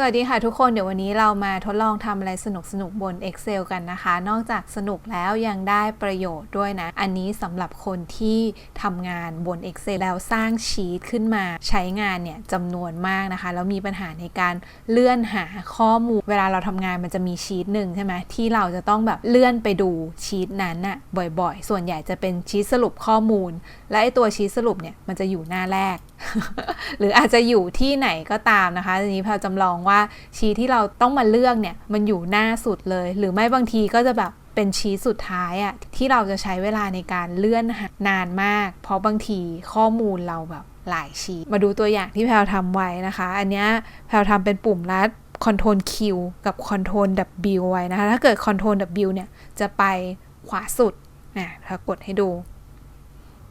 สวัสดีค่ะทุกคนเดี๋ยววันนี้เรามาทดลองทำอะไรสนุกสนุกๆบน Excel กันนะคะ นอกจากสนุกแล้วยังได้ประโยชน์ด้วยนะ อันนี้สำหรับคนที่ทำงานบน Excel แล้วสร้างชีตขึ้นมาใช้งานเนี่ยจำนวนมากนะคะ แล้วมีปัญหาในการเลื่อนหาข้อมูล เวลาเราทำงานมันจะมีชีตหนึ่งใช่ไหมที่เราจะต้องแบบเลื่อนไปดูชีตนั้นน่ะบ่อยๆ ส่วนใหญ่จะเป็นชีตสรุปข้อมูล และไอตัวชีตสรุปเนี่ยมันจะอยู่หน้าแรก หรืออาจจะอยู่ที่ไหนก็ตามนะคะทีนี้พาจำลองว่าชีทที่เราต้องมาเลือกเนี่ยมันอยู่หน้าสุดเลย หรือไม่บางทีก็จะแบบเป็นชีทสุดท้ายอะที่เราจะใช้เวลาในการเลื่อนหานานมาก เพราะบางทีข้อมูลเราแบบหลายชีทมาดูตัวอย่างที่แพลวทำไว้นะคะ อันนี้แพลวทำเป็นปุ่มลัด Ctrl Q กับ Ctrl W ไว้นะคะ ถ้าเกิด Ctrl W เนี่ยจะไปขวาสุดนะถ้ากดให้ดู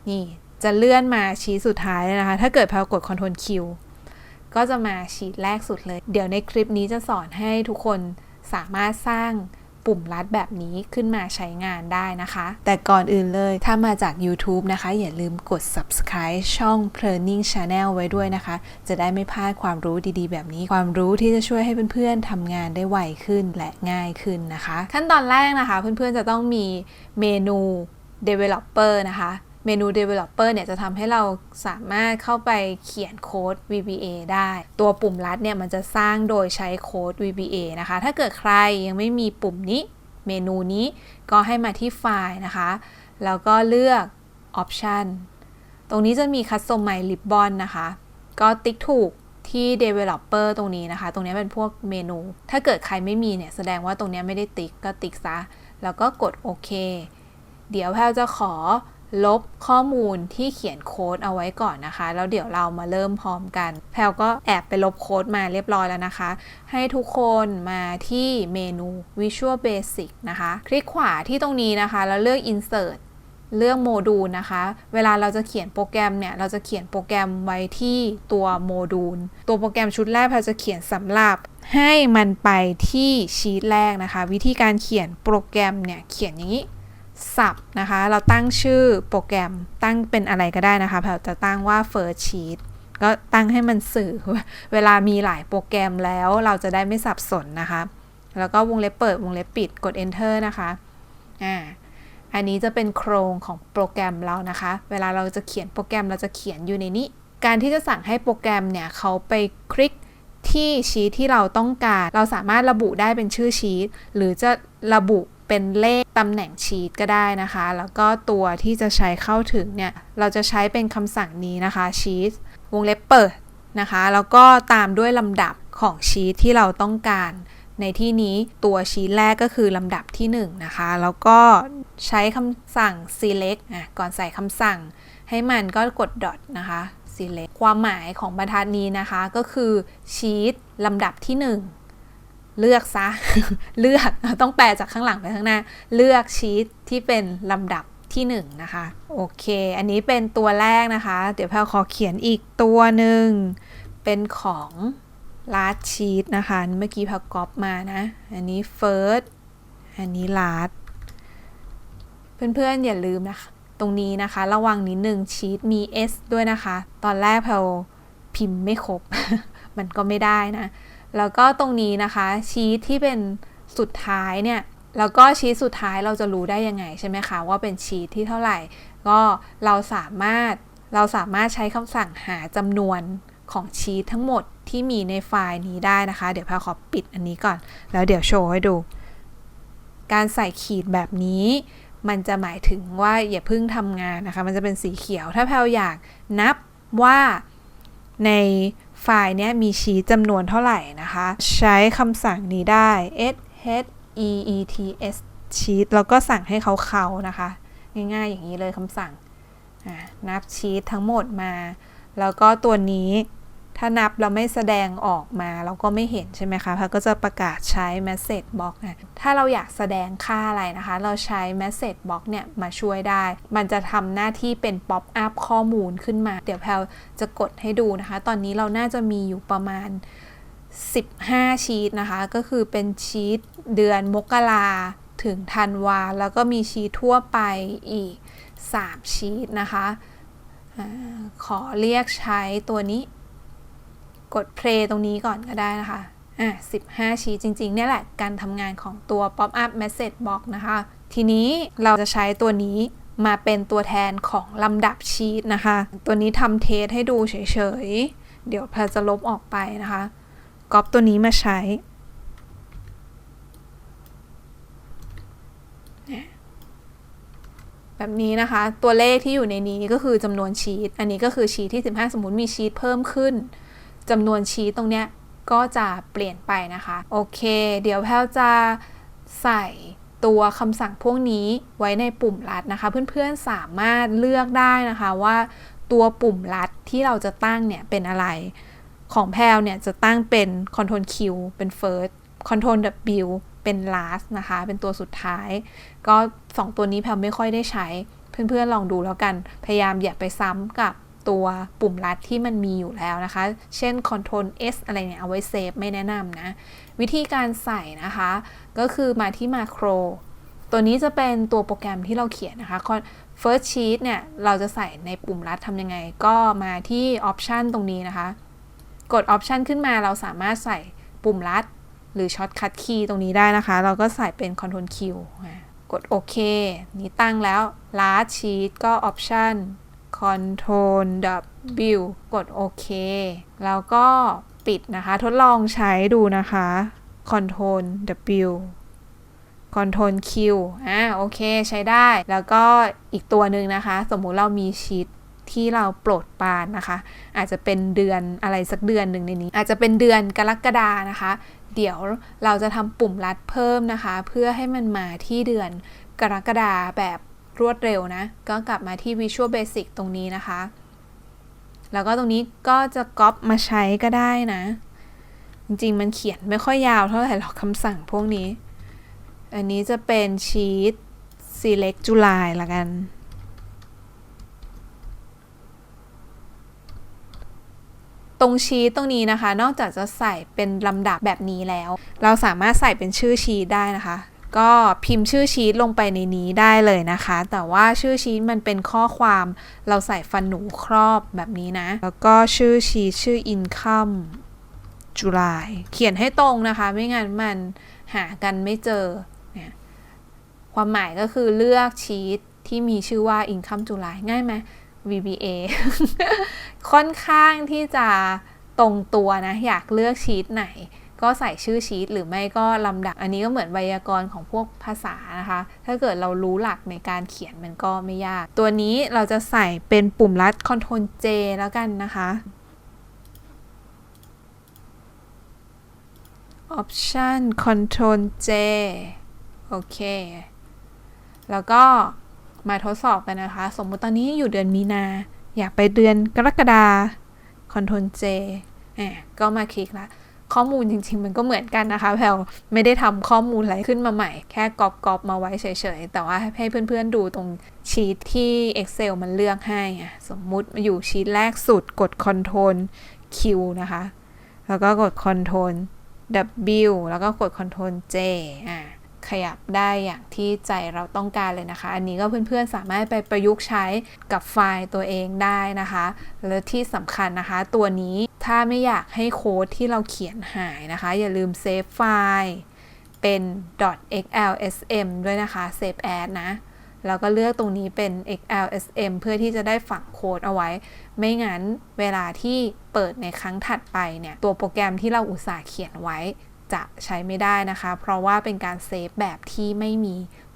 นี่ จะเลื่อนมาชีทสุดท้ายเลยนะคะ ถ้าเกิดแพลกด Ctrl Q ก็จะมาชีทแรกสุดเลย เดี๋ยวในคลิปนี้จะสอนให้ทุกคนสามารถสร้างปุ่มลัดแบบนี้ขึ้นมาใช้งานได้นะคะ แต่ก่อนอื่นเลยถ้ามาจาก YouTube นะคะ อย่าลืมกด subscribe ช่อง p l e a r n i n g Channel ไว้ด้วยนะคะ จะได้ไม่พลาดความรู้ดีๆ แบบนี้ ความรู้ที่จะช่วยให้เพื่อนๆทำงานได้ไวขึ้นและง่ายขึ้นนะคะ ขั้นตอนแรกนะคะ เพื่อนๆจะต้องมีเมนู developer นะคะ เมนู developer เนี่ยจะทำให้เราสามารถเข้าไปเขียนโค้ด VBA ได้ ตัวปุ่มลัดเนี่ยมันจะสร้างโดยใช้โค้ด VBA นะคะ ถ้าเกิดใครยังไม่มีปุ่มนี้เมนูนี้ก็ให้มาที่ไฟล์นะคะ แล้วก็เลือก Option ตรงนี้จะมี Customize Ribbon นะคะ ก็ติ๊กถูกที่ developer ตรงนี้นะคะ ตรงนี้เป็นพวกเมนู ถ้าเกิดใครไม่มีเนี่ย แสดงว่าตรงนี้ไม่ได้ติ๊กก็ติ๊กซะ แล้วก็กดโอเค เดี๋ยวแพลจะขอ ลบข้อมูลที่เขียนโค้ดเอาไว้ก่อนนะคะ แล้วเดี๋ยวเรามาเริ่มพร้อมกัน แพลก็แอบไปลบโค้ดมาเรียบร้อยแล้วนะคะ ให้ทุกคนมาที่เมนู Visual Basic นะคะ คลิกขวาที่ตรงนี้นะคะ แล้วเลือก Insert เลือกโมดูลนะคะ เวลาเราจะเขียนโปรแกรมเนี่ย เราจะเขียนโปรแกรมไว้ที่ตัวโมดูล ตัวโปรแกรมชุดแรกเราจะเขียนสำหรับให้มันไปที่ชีตแรกนะคะ วิธีการเขียนโปรแกรมเนี่ย เขียนอย่างนี้ สับนะคะ เราตั้งชื่อโปรแกรมตั้งเป็นอะไรก็ได้นะคะแพลจะตั้งว่า first sheet ก็ตั้งให้มันสื่อ เวลามีหลายโปรแกรมแล้วเราจะได้ไม่สับสนนะคะ แล้วก็วงเล็บเปิดวงเล็บปิดกด enter นะคะอ่าอันนี้จะเป็นโครงของโปรแกรมเรานะคะ เวลาเราจะเขียนโปรแกรมเราจะเขียนอยู่ในนี้ การที่จะสั่งให้โปรแกรมเนี่ยเขาไปคลิกที่ชีทที่เราต้องการ เราสามารถระบุได้เป็นชื่อชีทหรือจะระบุ เป็นเลขตำแหน่งชีตก็ได้นะคะ แล้วก็ตัวที่จะใช้เข้าถึงเนี่ย เราจะใช้เป็นคำสั่งนี้นะคะชีตวงเล็บเปิดนะคะ แล้วก็ตามด้วยลำดับของชีตที่เราต้องการ ในที่นี้ตัวชีตแรกก็คือลำดับที่ 1 นะคะ แล้วก็ใช้คำสั่ง select อะก่อนใส่คำสั่ง ให้มันก็กด dot นะคะ select ความหมายของบรรทัดนี้นะคะก็คือชีตลำดับที่ 1 เลือกซะ เลือกต้องแปลจากข้างหลังไปข้างหน้า เลือกชีตที่เป็นลำดับที่1นะคะ โอเค อันนี้เป็นตัวแรกนะคะ เดี๋ยวแพลขอเขียนอีกตัวหนึ่ง เป็นของ last sheet นะคะ เมื่อกี้พลก๊อปมานะ อันนี้ first อันนี้ last เพื่อนๆ อย่าลืมนะคะ ตรงนี้นะคะ ระวังนิดหนึ่งชีตมี s ด้วยนะคะ ตอนแรกแพลพิมพ์ไม่ครบ มันก็ไม่ได้นะ แล้วก็ตรงนี้นะคะ ชีตที่เป็นสุดท้ายเนี่ยแล้วก็ชีตสุดท้ายเราจะรู้ได้ยังไงใช่ไหมคะว่าเป็นชีตที่เท่าไหร่ ก็เราสามารถเราสามารถใช้คำสั่งหาจำนวนของชีตทั้งหมดที่มีในไฟล์นี้ได้นะคะ เดี๋ยวพลขอปิดอันนี้ก่อน แล้วเดี๋ยวโชว์ให้ดู การใส่ขีดแบบนี้ มันจะหมายถึงว่าอย่าเพิ่งทำงานนะคะ มันจะเป็นสีเขียว ถ้าแพลอยากนับว่าใน ไฟล์นี้มีชี้จำนวนเท่าไหร่นะคะ ใช้คำสั่งนี้ได้ s h e e t s ชีตแล้วก็สั่งให้เขาเขานะคะ ง่ายๆอย่างนี้เลยคำสั่งนับชีตทั้งหมดมา แล้วก็ตัวนี้ ถ้านับเราไม่แสดงออกมาเราก็ไม่เห็นใช่ไหมคะพัก็จะประกาศใช้ message box นะถ้าเราอยากแสดงค่าอะไรนะคะ เราใช้ message box เนี่ยมาช่วยได้ มันจะทำหน้าที่เป็น pop up ข้อมูลขึ้นมา เดี๋ยวแพลจะกดให้ดูนะคะ ตอนนี้เราน่าจะมีอยู่ประมาณ 15 ชีตนะคะ ก็คือเป็นชีตเดือนมกราถึงธันวา แล้วก็มีชีตทั่วไปอีก 3 ชีตนะคะ ขอเรียกใช้ตัวนี้ กด play ตรงนี้ก่อนก็ได้นะคะอะ15 ชีตจริงๆ เนี่ยแหละ การทำงานของตัว Pop Up Message Box นะคะ ทีนี้เราจะใช้ตัวนี้มาเป็นตัวแทนของลำดับชีตนะคะ ตัวนี้ทำเทสให้ดูเฉยๆ เดี๋ยวพรจะลบออกไปนะคะก๊อปตัวนี้มาใช้ แบบนี้นะคะ ตัวเลขที่อยู่ในนี้ก็คือจำนวนชีต อันนี้ก็คือชีตที่ 15 สมมติมีชีตเพิ่มขึ้น จำนวนชีตตรงเนี้ยก็จะเปลี่ยนไปนะคะ โอเค เดี๋ยวแพลจะใส่ตัวคำสั่งพวกนี้ไว้ในปุ่มลัดนะคะ เพื่อนๆสามารถเลือกได้นะคะว่าตัวปุ่มลัดที่เราจะตั้งเนี่ยเป็นอะไร ของแพลเนี่ยจะตั้งเป็น Ctrl Q เป็น First Ctrl W เป็น Last นะคะ เป็นตัวสุดท้าย ก็ 2 ตัวนี้แพลไม่ค่อยได้ใช้ เพื่อนๆลองดูแล้วกัน พยายามอย่าไปซ้ำกับ ตัวปุ่มลัดที่มันมีอยู่แล้วนะคะ เช่น Ctrl S อะไรเนี่ย เอาไว้เซฟไม่แนะนำนะ วิธีการใส่นะคะ ก็คือมาที่มาโคร ตัวนี้จะเป็นตัวโปรแกรมที่เราเขียนนะคะ First Sheet เนี่ย เราจะใส่ในปุ่มลัดทำยังไง ก็มาที่ Option ตรงนี้นะคะ กด Option ขึ้นมาเราสามารถใส่ปุ่มลัด หรือช็อตคัทคีย์ตรงนี้ได้นะคะ เราก็ใส่เป็น Ctrl Q กดโอเค นี้ตั้งแล้ว Last Sheet ก็ Option Ctrl W กดโอเค แล้วก็ปิดนะคะ ทดลองใช้ดูนะคะ Ctrl W Ctrl Q อ่าโอเคใช้ได้ แล้วก็อีกตัวหนึ่งนะคะ สมมุติเรามีชีตที่เราโปรดปานนะคะ อาจจะเป็นเดือนอะไรสักเดือนหนึ่งในนี้ อาจจะเป็นเดือนกรกฎานะคะ เดี๋ยวเราจะทำปุ่มลัดเพิ่มนะคะ เพื่อให้มันมาที่เดือนกรกฎาแบบ รวดเร็วนะ ก็กลับมาที่ Visual Basic ตรงนี้นะคะ แล้วก็ตรงนี้ก็จะก๊อปมาใช้ก็ได้นะ จริงๆ มันเขียนไม่ค่อยยาวเท่าไหร่หรอกคำสั่งพวกนี้ อันนี้จะเป็นชีต select July ละกัน ตรงชีตตรงนี้นะคะ นอกจากจะใส่เป็นลำดับแบบนี้แล้ว เราสามารถใส่เป็นชื่อชีตได้นะคะ ก็พิมพ์ชื่อชีตลงไปในนี้ได้เลยนะคะ แต่ว่าชื่อชีตมันเป็นข้อความเราใส่ฟันหนูครอบแบบนี้นะ แล้วก็ชื่อชีตชื่อ income July เขียนให้ตรงนะคะ ไม่งั้นมันหากันไม่เจอเนี่ยความหมายก็คือเลือกชีตที่มีชื่อว่า income July ง่ายไหม VBA ค่อนข้างที่จะตรงตัวนะ อยากเลือกชีตไหน ก็ใส่ชื่อชีตหรือไม่ก็ลำดับ อันนี้ก็เหมือนไวยากรณ์ของพวกภาษานะคะ ถ้าเกิดเรารู้หลักในการเขียนมันก็ไม่ยาก ตัวนี้เราจะใส่เป็นปุ่มลัด Ctrl J แล้วกันนะคะ Option Ctrl J โอเค แล้วก็มาทดสอบกันนะคะ สมมุติตอนนี้อยู่เดือนมีนา อยากไปเดือนกรกฎาคอนโทรล J แหมก็มาคลิกละ ข้อมูลจริง ๆ มันก็เหมือนกันนะคะแพลไม่ได้ทำข้อมูลอะไรขึ้นมาใหม่ แค่กรอบๆมาไว้เฉยๆ แต่ว่าให้เพื่อนๆดูตรงชีตที่ Excel มันเลือกให้อะสมมุติมาอยู่ชีตแรกสุดกด Ctrl Q นะคะ แล้วก็กด Ctrl W แล้วก็กด Ctrl J อ่า ขยับได้อย่างที่ใจเราต้องการเลยนะคะ อันนี้ก็เพื่อนๆสามารถไปประยุกต์ใช้กับไฟล์ตัวเองได้นะคะ และที่สำคัญนะคะ ตัวนี้ถ้าไม่อยากให้โค้ดที่เราเขียนหายนะคะ อย่าลืมเซฟไฟล์เป็น .xlsm ด้วยนะคะ Save as นะ แล้วก็เลือกตรงนี้เป็น xlsm เพื่อที่จะได้ฝังโค้ดเอาไว้ ไม่งั้นเวลาที่เปิดในครั้งถัดไปเนี่ย ตัวโปรแกรมที่เราอุตส่าห์เขียนไว้ จะใช้ไม่ได้นะคะ เพราะว่าเป็นการเซฟแบบที่ไม่มี